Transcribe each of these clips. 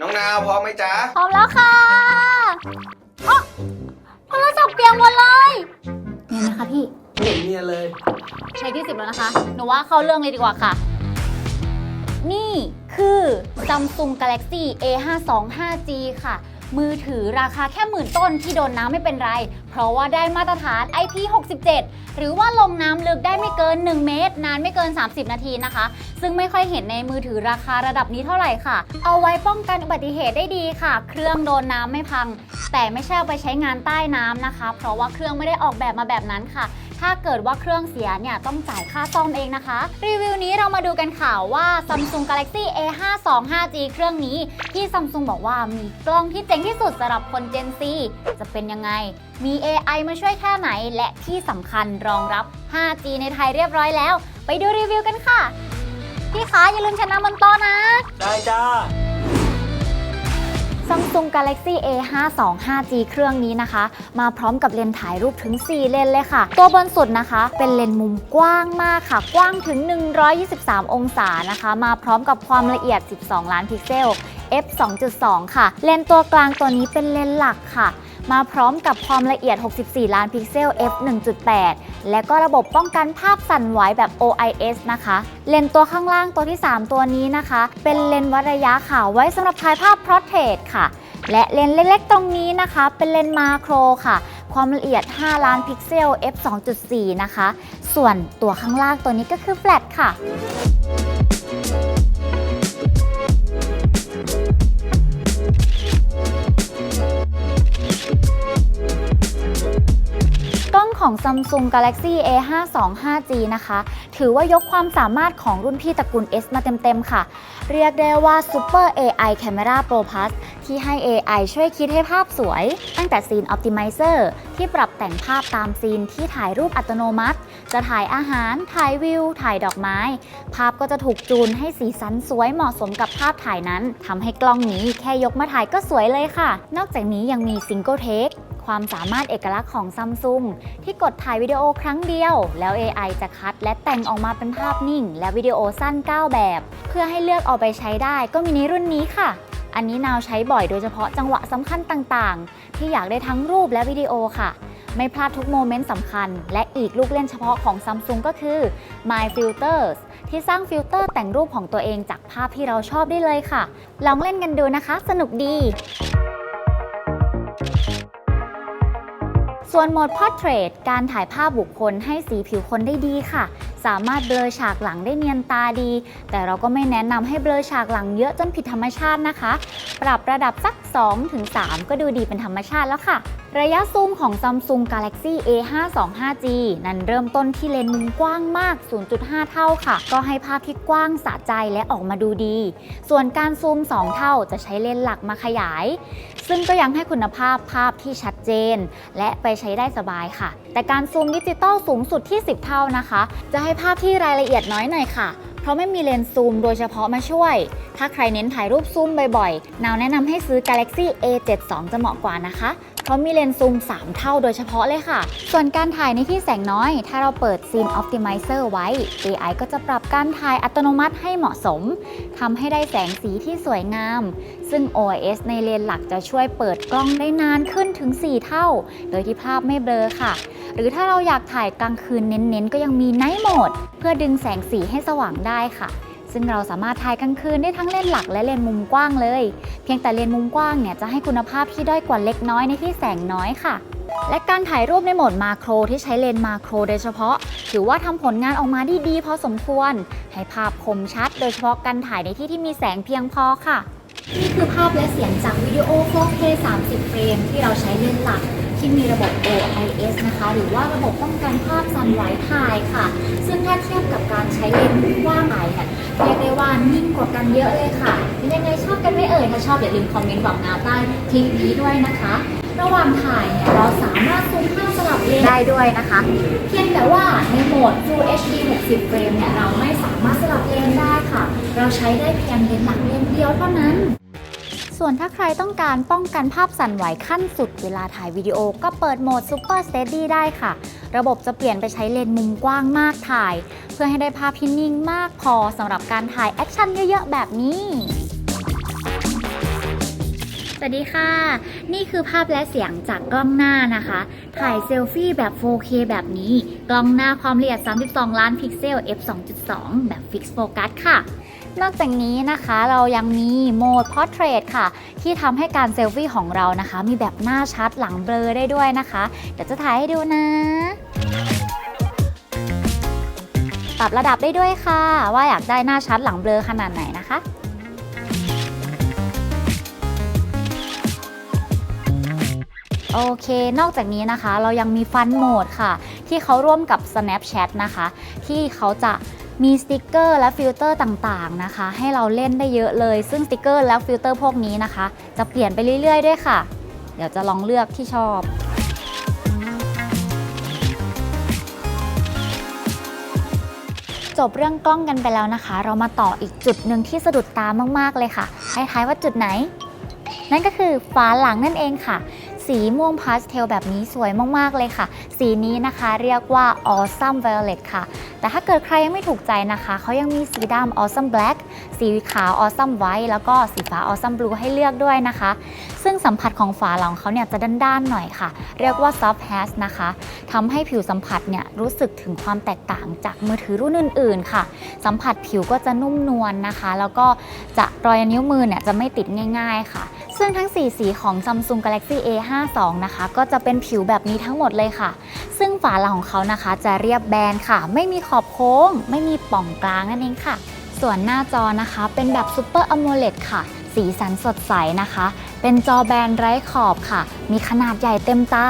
น้องนาวพร้อมไหมจ๊ะ พร้อมแล้วค่ะอ๋อโทรศัพท์เปียกหมดเลยเนี่ยนะคะพี่ไม่เห็นเนียนเลยใช้ที่สิบแล้วนะคะ หนูว่าเข้าเรื่องเลยดีกว่าค่ะ นี่คือ Samsung Galaxy A52 5G ค่ะ มือถือราคาแค่หมื่นต้นที่โดนน้ำไม่เป็นไร เพราะว่าได้มาตรฐาน IP67 หรือว่าลงน้ำลึกได้ไม่เกิน 1 เมตร นานไม่เกิน 30 นาทีนะคะ ซึ่งไม่ค่อยเห็นในมือถือราคาระดับนี้เท่าไหร่ค่ะ เอาไว้ป้องกันอุบัติเหตุได้ดีค่ะ เครื่องโดนน้ำไม่พัง แต่ไม่ใช่เอาไปใช้งานใต้น้ำนะคะ เพราะว่าเครื่องไม่ได้ออกแบบมาแบบนั้นค่ะ ถ้าเกิดว่าเครื่องเสียเนี่ยต้องจ่ายค่าซ่อมเองนะคะ รีวิวนี้เรามาดูกันค่ะว่า Samsung Galaxy A52 5G เครื่องนี้ที่ Samsung บอกว่ามีกล้องที่เจ๋งที่สุดสำหรับคน Gen Z จะเป็นยังไง มี AI มาช่วยแค่ไหน และที่สำคัญรองรับ 5G ในไทยเรียบร้อยแล้ว ไปดูรีวิวกันค่ะ พี่คะอย่าลืมชนะบนต๊ะนะ ได้จ้า Samsung Galaxy A52 5G เครื่องนี้นะคะ มาพร้อมกับเลนส์ถ่ายรูปถึง 4 เลนเลยค่ะ ตัวบนสุดนะคะ เป็นเลนส์มุมกว้างมากค่ะ กว้างถึง 123 องศานะคะ มาพร้อมกับความละเอียด 12 ล้านพิกเซล f 2.2 ค่ะ เลนส์ตัวกลางตัวนี้เป็นเลนส์หลักค่ะ มาพร้อมกับความละเอียด 64 ล้านพิกเซล f 1.8 และก็ระบบป้องกันภาพสั่นไหวแบบ OIS นะคะ เลนตัวข้างล่างตัวที่ 3 ตัวนี้นะคะ เป็นเลนวัดระยะค่ะไว้สำหรับถ่ายภาพ Portrait ค่ะ และเลนเล็กๆตรงนี้นะคะ เป็นเลนมาโครค่ะความละเอียด 5 ล้านพิกเซล f 2.4 นะคะ ส่วนตัวข้างล่างตัวนี้ก็คือ flat ค่ะ ของ Samsung Galaxy A52 5G นะคะ ถือว่ายกความสามารถของรุ่นพี่ตระกูล S มาเต็มๆค่ะ เรียกได้ว่า Super AI Camera Pro Plus ที่ให้ AI ช่วยคิดให้ภาพสวย ตั้งแต่ Scene Optimizer ที่ปรับแต่งภาพตามซีนที่ถ่ายรูปอัตโนมัติ จะถ่ายอาหาร ถ่ายวิว ถ่ายดอกไม้ ภาพก็จะถูกจูนให้สีสันสวยเหมาะสมกับภาพถ่ายนั้นทำให้กล้องนี้แค่ยกมาถ่ายก็สวยเลยค่ะ นอกจากนี้ยังมี Single Take ความสามารถเอกลักษณ์ของซัมซุงที่กดถ่ายวิดีโอครั้งเดียว แล้ว AI จะคัดและแต่งออกมาเป็นภาพนิ่ง และวิดีโอสั้น 9 แบบ เพื่อให้เลือกเอาไปใช้ได้ก็มีในรุ่นนี้ค่ะอันนี้นาวใช้บ่อยโดยเฉพาะจังหวะสำคัญต่างๆ ที่อยากได้ทั้งรูปและวิดีโอค่ะ ไม่พลาดทุกโมเมนต์สำคัญ และอีกลูกเล่นเฉพาะของ Samsung ก็คือ My Filters ที่สร้างฟิลเตอร์แต่งรูปของตัวเองจากภาพที่เราชอบได้เลยค่ะ ลองเล่นกันดูนะคะ สนุกดี ส่วนโหมด Portrait การถ่ายภาพบุคคลให้สีผิวคนได้ดีค่ะ สามารถเบลอฉากหลังได้เนียนตาดี แต่เราก็ไม่แนะนำให้เบลอฉากหลังเยอะจนผิดธรรมชาตินะคะ ปรับระดับสัก 2-3 ก็ดูดีเป็นธรรมชาติแล้วค่ะระยะซูมของ Samsung Galaxy A52 5G นั้นเริ่มต้นที่เลนส์มุมกว้างมาก 0.5 เท่าค่ะ ก็ให้ภาพที่กว้างสะใจและออกมาดูดี ส่วนการซูม 2 เท่าจะใช้เลนส์หลักมาขยาย ซึ่งก็ยังให้คุณภาพภาพที่ชัดเจน และไปใช้ได้สบายค่ะ แต่การซูมดิจิตอลสูงสุดที่ 10 เท่านะคะ จะให้ภาพที่รายละเอียดน้อยหน่อยค่ะ เพราะไม่มีเลนส์ซูมโดยเฉพาะมาช่วย ถ้าใครเน้นถ่ายรูปซูมบ่อยๆนาวแนะนำให้ซื้อ Galaxy A72 จะเหมาะกว่านะคะเพราะมีเลนส์ซูม 3 เท่าโดยเฉพาะเลยค่ะ ส่วนการถ่ายในที่แสงน้อย ถ้าเราเปิด Scene Optimizer ไว้ AI ก็จะปรับการถ่ายอัตโนมัติให้เหมาะสมทำให้ได้แสงสีที่สวยงาม ซึ่ง OIS ในเลนส์หลักจะช่วยเปิดกล้องได้นานขึ้นถึง 4 เท่า โดยที่ภาพไม่เบลอค่ะ หรือถ้าเราอยากถ่ายกลางคืนเน้นๆ ก็ยังมี Night Mode เพื่อดึงแสงสีให้สว่างได้ค่ะซึ่งเราสามารถถ่ายกลางคืนได้ทั้งเลนส์หลักและเลนส์มุมกว้างเลย พียงแต่เลนส์มุมกว้างเนี่ยจะให้คุณภาพที่ด้อยกว่าเล็กน้อยในที่แสงน้อยค่ะ และการถ่ายรูปในโหมดมาโครที่ใช้เลนส์มาโครโดยเฉพาะ ถือว่าทำผลงานออกมาได้ดีพอสมควร ให้ภาพคมชัด โดยเฉพาะการถ่ายในที่ที่มีแสงเพียงพอค่ะ นี่คือภาพและเสียงจากวิดีโอ 4K 30 เฟรมที่เราใช้เลนส์หลัก ที่มีระบบ OIS นะคะ หรือว่าระบบป้องกันภาพสั่นไหวถ่ายค่ะ ซึ่งถ้าเทียบกับการใช้เลนส์มุมกว้างถ่ายเนี่ยเรียกได้ว่านิ่งกว่ากันเยอะเลยค่ะเป็นยังไงชอบกันไหม่เอ่ย ถ้าชอบอย่าลืมคอมเมนต์บอกนาใต้คลิปนี้ด้วยนะคะ ระหว่างถ่ายเนี่ยเราสามารถซูมภาพสลับเลนได้ด้วยนะคะ เพียงแต่ว่าในโหมด Full HD 60เฟรมเนี่ยเราไม่สามารถสลับเลนได้ค่ะ เราใช้ได้เพียงเลนหลักเลนเดียวเท่านั้น ส่วนถ้าใครต้องการป้องกันภาพสั่นไหวขั้นสุดเวลาถ่ายวิดีโอก็เปิดโหมด Super Steady ได้ค่ะ ระบบจะเปลี่ยนไปใช้เลนส์มุมกว้างมากถ่าย เพื่อให้ได้ภาพที่นิ่งมากพอสำหรับการถ่ายแอคชั่นเยอะๆ แบบนี้สวัสดีค่ะ นี่คือภาพและเสียงจากกล้องหน้านะคะ ถ่ายเซลฟี่แบบ 4K แบบนี้ กล้องหน้าความละเอียด 32 ล้านพิกเซล f 2.2 แบบ Fix Focus ค่ะ นอกจากนี้นะคะเรายังมีโหมด Portrait ค่ะ ที่ทำให้การเซลฟี่ของเรานะคะ มีแบบหน้าชัดหลังเบลอได้ด้วยนะคะ เดี๋ยวจะถ่ายให้ดูนะปรับระดับได้ด้วยค่ะ ว่าอยากได้หน้าชัดหลังเบลอขนาดไหนนะคะโอเค นอกจากนี้นะคะ เรายังมีฟันโหมดค่ะ ที่เขาร่วมกับ Snapchat นะคะ ที่เขาจะ มีสติกเกอร์และฟิลเตอร์ต่างๆนะคะ ให้เราเล่นได้เยอะเลย ซึ่งสติกเกอร์และฟิลเตอร์พวกนี้นะคะ จะเปลี่ยนไปเรื่อยๆด้วยค่ะ เดี๋ยวจะลองเลือกที่ชอบจบเรื่องกล้องกันไปแล้วนะคะ เรามาต่ออีกจุดหนึ่งที่สะดุดตามากๆเลยค่ะให้ทายว่าจุดไหน นั่นก็คือฝาหลังนั่นเองค่ะ สีม่วงพาสเทลแบบนี้สวยมากๆเลยค่ะ สีนี้นะคะเรียกว่า Awesome Violet ค่ะ แต่ถ้าเกิดใครยังไม่ถูกใจนะคะ เขายังมีสีดำ Awesome Black สีขาว Awesome White แล้วก็สีฟ้า Awesome Blue ให้เลือกด้วยนะคะ ซึ่งสัมผัสของฝาหลังเขาเนี่ยจะด้านๆหน่อยค่ะ เรียกว่า Soft Hatch นะคะทำให้ผิวสัมผัสเนี่ยรู้สึกถึงความแตกต่างจากมือถือรุ่นอื่น ๆ ค่ะ สัมผัสผิวก็จะนุ่มนวลนะคะ แล้วก็จะรอยนิ้วมือเนี่ยจะไม่ติดง่าย ๆ ค่ะ ซึ่งทั้ง 4 สีของ Samsung Galaxy A52 นะคะก็จะเป็นผิวแบบนี้ทั้งหมดเลยค่ะ ซึ่งฝาหลังของเขานะคะ จะเรียบแบนค่ะ ไม่มีขอบโค้ง ไม่มีป่องกลางนั่นเองค่ะ ส่วนหน้าจอนะคะเป็นแบบ Super AMOLED ค่ะ สีสันสดใสนะคะ เป็นจอแบนไร้ขอบค่ะ มีขนาดใหญ่เต็มตา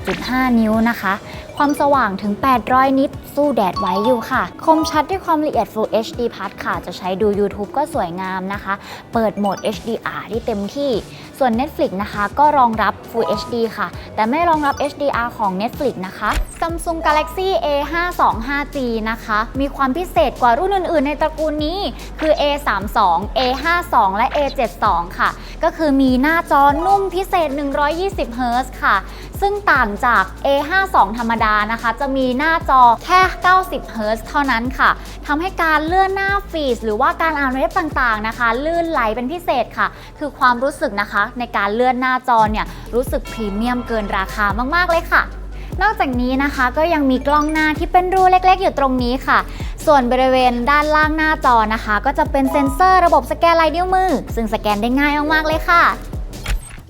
6.5 นิ้วนะคะ ความสว่างถึง 800 นิตสู้แดดไว้อยู่ค่ะ คมชัดด้วยความละเอียด Full HD Plus ค่ะ จะใช้ดู YouTube ก็สวยงามนะคะ เปิดโหมด HDR ที่เต็มที่ ส่วน Netflix นะคะ ก็รองรับ Full HD ค่ะ แต่ไม่รองรับ HDR ของ Netflix นะคะ Samsung Galaxy A52 5G นะคะ มีความพิเศษกว่ารุ่นอื่น ๆ ในตระกูลนี้ คือ A32 A52 และ A72 ค่ะ ก็คือมีหน้าจอนุ่มพิเศษ 120 Hz ค่ะ ซึ่งต่างจาก A52 ธรรมดานะคะ จะมีหน้าจอแค่ 90 Hz เท่านั้นค่ะทำให้การเลื่อนหน้าฟีดหรือว่าการอ่านเว็บต่างๆนะคะ ลื่นไหลเป็นพิเศษค่ะ คือความรู้สึกนะคะ ในการเลื่อนหน้าจอเนี่ยรู้สึกพรีเมียมเกินราคามากๆเลยค่ะนอกจากนี้นะคะก็ยังมีกล้องหน้าที่เป็นรูเล็กๆ อยู่ตรงนี้ค่ะ ส่วนบริเวณด้านล่างหน้าจอนะคะ ก็จะเป็นเซ็นเซอร์ระบบสแกนลายนิ้วมือ ซึ่งสแกนได้ง่ายมากๆเลยค่ะ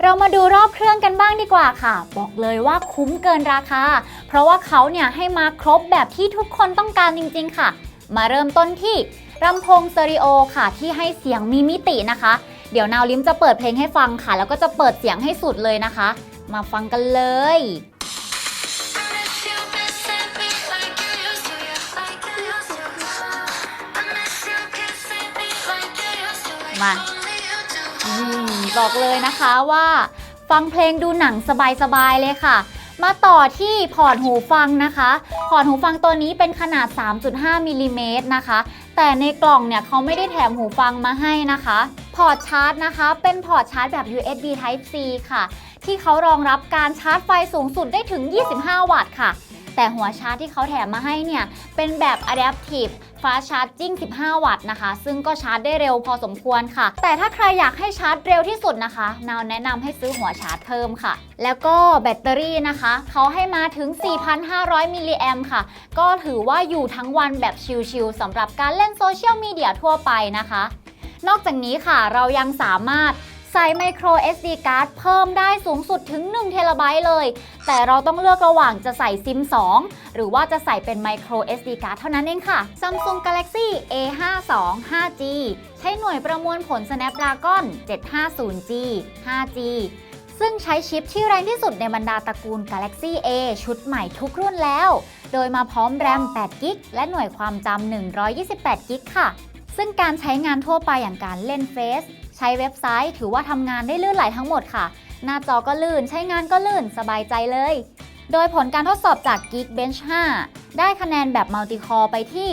เรามาดูรอบเครื่องกันบ้างดีกว่าค่ะ บอกเลยว่าคุ้มเกินราคา เพราะว่าเขาเนี่ยให้มาครบแบบที่ทุกคนต้องการจริงๆค่ะ มาเริ่มต้นที่ลำโพงสเตอริโอค่ะที่ให้เสียงมีมิตินะคะ เดี๋ยวนาวลิมจะเปิดเพลงให้ฟังค่ะ แล้วก็จะเปิดเสียงให้สุดเลยนะคะ มาฟังกันเลยมา บอกเลยนะคะว่า ฟังเพลงดูหนังสบายๆเลยค่ะ มาต่อที่พอร์ตหูฟังนะคะ พอร์ตหูฟังตัวนี้เป็นขนาด 3.5มิลลิเมตรนะคะ แต่ในกล่องเนี่ยเขาไม่ได้แถมหูฟังมาให้นะคะ พอร์ตชาร์จนะคะ เป็นพอร์ตชาร์จแบบ USB Type C ค่ะ ที่เขารองรับการชาร์จไฟสูงสุดได้ถึง 25 วัตต์ค่ะ แต่หัวชาร์จที่เขาแถมมาให้เนี่ย เป็นแบบ Adaptive Fast Charging 15 วัตต์นะคะ ซึ่งก็ชาร์จได้เร็วพอสมควรค่ะ แต่ถ้าใครอยากให้ชาร์จเร็วที่สุดนะคะนาวแนะนำให้ซื้อหัวชาร์จเพิ่มค่ะ แล้วก็แบตเตอรี่นะคะ เขาให้มาถึง 4,500 มิลลิแอมค่ะ ก็ถือว่าอยู่ทั้งวันแบบชิลๆสำหรับการเล่นโซเชียลมีเดียทั่วไปนะคะ นอกจากนี้ค่ะเรายังสามารถ ใส่ micro SD card เพิ่มได้สูงสุดถึง1เทราไบต์เลย แต่เราต้องเลือกระหว่างจะใส่ซิม 2 หรือว่าจะใส่เป็น micro SD card เท่านั้นเองค่ะ Samsung Galaxy A52 5G ใช้หน่วยประมวลผล Snapdragon 750G 5G ซึ่งใช้ชิปที่แรงที่สุดในบรรดาตระกูล Galaxy A ชุดใหม่ทุกรุ่นแล้ว โดยมาพร้อมแรม8กิกและหน่วยความจำ128กิกค่ะ ซึ่งการใช้งานทั่วไปอย่างการเล่นเฟซ ใช้เว็บไซต์ถือว่าทำงานได้ลื่นไหลทั้งหมดค่ะ หน้าจอก็ลื่น ใช้งานก็ลื่น สบายใจเลย โดยผลการทดสอบจาก Geekbench 5 ได้คะแนนแบบ Multi-Core ไปที่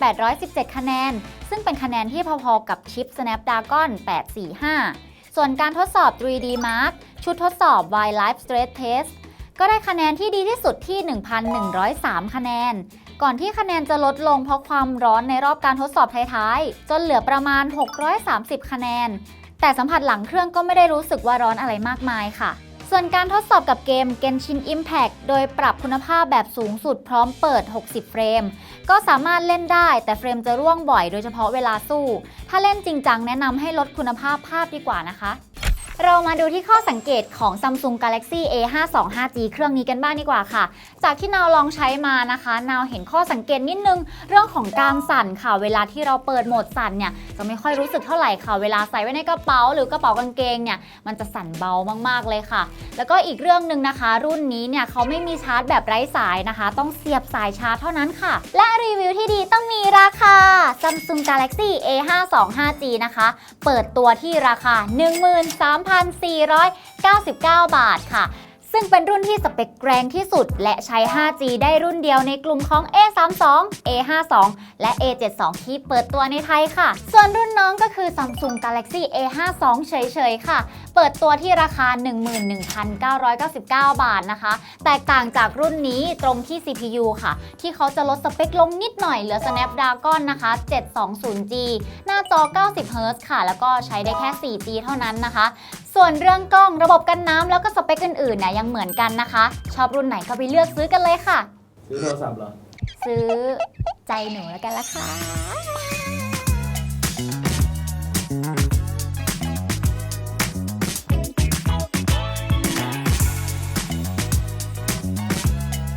1,817 คะแนน ซึ่งเป็นคะแนนที่พอๆกับชิป Snapdragon 845 ส่วนการทดสอบ 3D Mark ชุดทดสอบ Wildlife Stress Test ก็ได้คะแนนที่ดีที่สุดที่ 1,103 คะแนน ก่อนที่คะแนนจะลดลงเพราะความร้อนในรอบการทดสอบท้ายๆ จนเหลือประมาณ 630 คะแนน แต่สัมผัสหลังเครื่องก็ไม่ได้รู้สึกว่าร้อนอะไรมากมายค่ะ ส่วนการทดสอบกับเกม Genshin Impact โดยปรับคุณภาพแบบสูงสุดพร้อมเปิด 60 เฟรม ก็สามารถเล่นได้แต่เฟรมจะร่วงบ่อยโดยเฉพาะเวลาสู้ ถ้าเล่นจริงจังแนะนำให้ลดคุณภาพภาพดีกว่านะคะ เรามาดูที่ข้อสังเกตของ Samsung Galaxy A52 5G เครื่องนี้กันบ้างดีกว่าค่ะ จากที่นาวลองใช้มานะคะ นาวเห็นข้อสังเกตนิดนึง เรื่องของการสั่นค่ะ เวลาที่เราเปิดโหมดสั่นเนี่ย จะไม่ค่อยรู้สึกเท่าไหร่ค่ะ เวลาใส่ไว้ในกระเป๋าหรือกระเป๋ากางเกงเนี่ย มันจะสั่นเบามากๆเลยค่ะ แล้วก็อีกเรื่องหนึ่งนะคะ รุ่นนี้เนี่ยเขาไม่มีชาร์จแบบไร้สายนะคะ ต้องเสียบสายชาร์จเท่านั้นค่ะ และรีวิวที่ดีต้องมีราคา Samsung Galaxy A52 5G นะคะ เปิดตัวที่ราคา2,499 บาทค่ะ ซึ่งเป็นรุ่นที่สเปคแรงที่สุด และใช้ 5G ได้รุ่นเดียวในกลุ่มของ A32 A52 และ A72 ที่เปิดตัวในไทยค่ะ ส่วนรุ่นน้องก็คือ Samsung Galaxy A52 เฉยๆ ค่ะ เปิดตัวที่ราคา 11,999 บาทนะคะ แตกต่างจากรุ่นนี้ตรงที่ CPU ค่ะ ที่เขาจะลดสเปคลงนิดหน่อยเหลือ Snapdragon นะคะ 720G หน้าจอ 90Hz ค่ะ แล้วก็ใช้ได้แค่ 4G เท่านั้นนะคะ ส่วนเรื่องกล้องระบบกันน้ำแล้วก็สเปคอื่นๆเนี่ยยังเหมือนกันนะคะ ชอบรุ่นไหนก็ไปเลือกซื้อกันเลยค่ะ ซื้อโทรศัพท์เหรอ ซื้อใจหนูแล้วกันละค่ะ